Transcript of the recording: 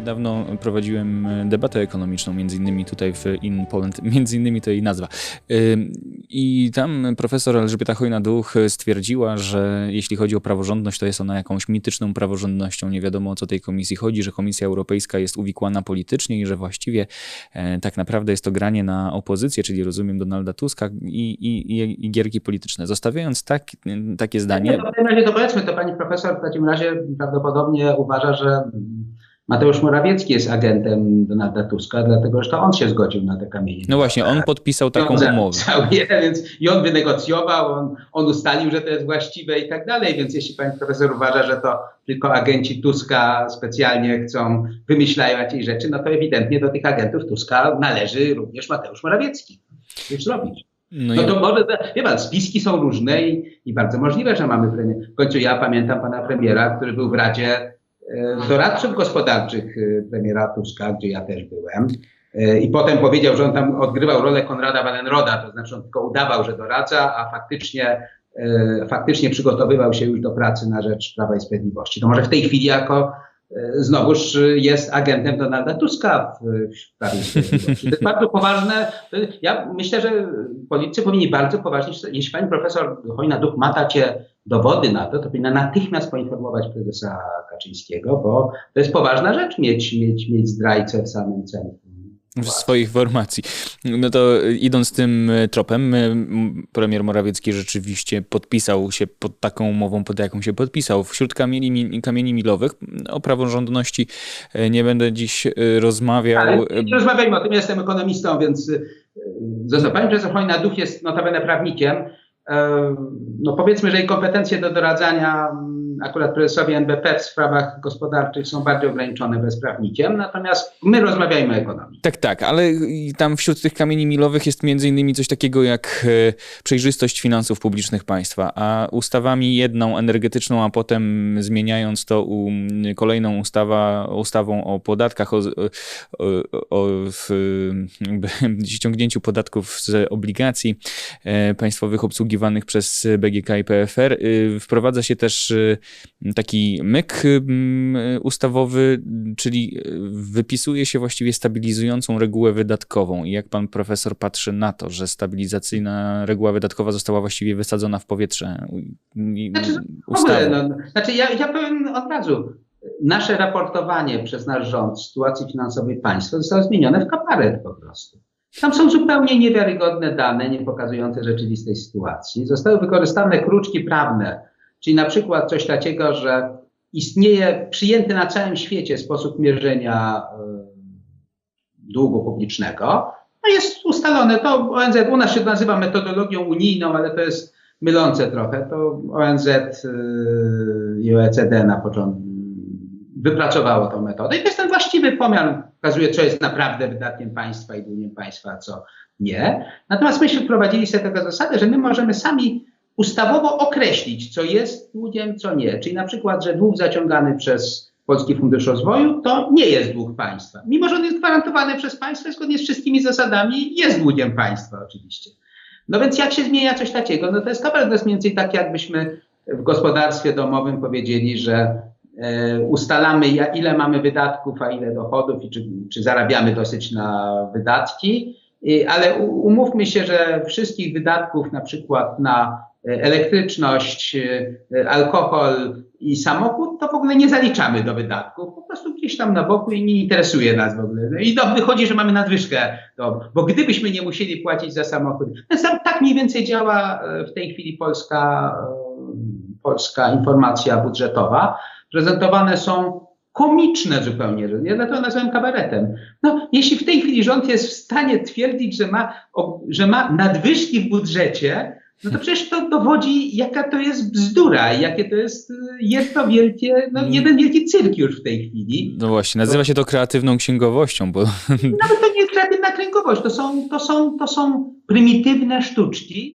Niedawno prowadziłem debatę ekonomiczną, między innymi tutaj w In Poland, między innymi to jej nazwa. I tam profesor Elżbieta Chojna-Duch stwierdziła, że jeśli chodzi o praworządność, to jest ona jakąś mityczną praworządnością. Nie wiadomo o co tej komisji chodzi, że Komisja Europejska jest uwikłana politycznie i że właściwie e, tak naprawdę jest to granie na opozycję, czyli rozumiem Donalda Tuska i, i, i, gierki polityczne. Zostawiając tak, takie zdanie, w takim razie to pani profesor w takim razie prawdopodobnie uważa, że Mateusz Morawiecki jest agentem Donalda Tuska, dlatego że to on się zgodził na te kamienie. no właśnie, on podpisał taką on umowę. Całuje, więc i on wynegocjował, on, on ustalił, że to jest właściwe i tak dalej. Więc jeśli pani profesor uważa, że to tylko agenci Tuska specjalnie chcą, wymyślają jakieś rzeczy, no to ewidentnie do tych agentów Tuska należy również Mateusz Morawiecki. Już zrobić. No No i to może, wie pan, spiski są różne i, i bardzo możliwe, że mamy premier. W końcu ja pamiętam pana premiera, który był w Radzie doradczych gospodarczych premiera Tuska, gdzie ja też byłem. E, I potem powiedział, że on tam odgrywał rolę Konrada Wallenroda, to znaczy on tylko udawał, że doradza, a faktycznie, e, faktycznie przygotowywał się już do pracy na rzecz Prawa i Sprawiedliwości. To może w tej chwili jako znowuż jest agentem Donalda Tuska w, w Prawie Sprawiedliwości. To jest bardzo poważne. Ja myślę, że politycy powinni bardzo poważnie, jeśli pani profesor Hojna-Duch ma takie dowody na to, to powinna natychmiast poinformować prezesa Kaczyńskiego, bo to jest poważna rzecz mieć, mieć, mieć zdrajcę w samym centrum. W swoich formacji. No to idąc tym e, tropem, m, premier Morawiecki rzeczywiście podpisał się pod taką umową, pod jaką się podpisał. Wśród kamieni, mi- kamieni milowych o praworządności nie będę dziś rozmawiał. Ale nie rozmawiajmy o tym, ja jestem ekonomistą, więc y, został. Pani profesor Hojna-Duch jest notabene prawnikiem. E, No powiedzmy, że jej kompetencje do doradzania mm, akurat prezesowi NBP w sprawach gospodarczych są bardziej ograniczone bez prawnikiem, natomiast my rozmawiajmy o ekonomii. Tak, tak, ale tam wśród tych kamieni milowych jest między innymi coś takiego jak e, przejrzystość finansów publicznych państwa, a ustawami jedną energetyczną, a potem zmieniając to u, kolejną ustawa, ustawą o podatkach, o, o, o w, ściągnięciu podatków z obligacji e, państwowych obsługiwanych przez BGK i PFR, y, wprowadza się też y, taki myk ym, ustawowy, czyli y, wypisuje się właściwie stabilizującą regułę wydatkową. I jak pan profesor patrzy na to, że stabilizacyjna reguła wydatkowa została właściwie wysadzona w powietrze? Znaczy, no, znaczy ja, ja powiem od razu, nasze raportowanie przez nasz rząd sytuacji finansowej państwa zostało zmienione w kabaret po prostu. Tam są zupełnie niewiarygodne dane, nie pokazujące rzeczywistej sytuacji. Zostały wykorzystane kruczki prawne, czyli na przykład coś takiego, że istnieje przyjęty na całym świecie sposób mierzenia e, długu publicznego. No jest ustalone, to ONZ u nas się nazywa metodologią unijną, ale to jest mylące trochę. To ONZ y, i OECD na początku wypracowało tą metodę. I to jest ten właściwy pomiar, pokazuje, co jest naprawdę wydatkiem państwa i długiem państwa, a co nie. Natomiast myśmy wprowadzili sobie taką zasadę, że my możemy sami ustawowo określić, co jest długiem, co nie. Czyli na przykład, że dług zaciągany przez Polski Fundusz Rozwoju to nie jest dług państwa. Mimo, że on jest gwarantowany przez państwo zgodnie z wszystkimi zasadami jest długiem państwa oczywiście. No więc jak się zmienia coś takiego? No to jest to jest mniej więcej tak, jakbyśmy w gospodarstwie domowym powiedzieli, że ustalamy ja, ile mamy wydatków, a ile dochodów i czy, czy zarabiamy dosyć na wydatki, ale umówmy się, że wszystkich wydatków na przykład na e, elektryczność, e, alkohol i samochód, to w ogóle nie zaliczamy do wydatków. Po prostu gdzieś tam na boku i nie interesuje nas w ogóle. No I to wychodzi, że mamy nadwyżkę, to, bo gdybyśmy nie musieli płacić za samochód. Tam tak mniej więcej działa e, w tej chwili polska, e, polska informacja budżetowa. Prezentowane są komiczne zupełnie, ja dlatego nazywam kabaretem. No, jeśli w tej chwili rząd jest w stanie twierdzić, że ma, że ma nadwyżki w budżecie, no to przecież to dowodzi, jaka to jest bzdura, i jakie to jest y, jedno wielkie, no jeden wielki cyrk już w tej chwili. No właśnie, nazywa się to kreatywną księgowością, bo Nawet to nie jest kreatywna kręgowość, to są, to są, to są prymitywne sztuczki,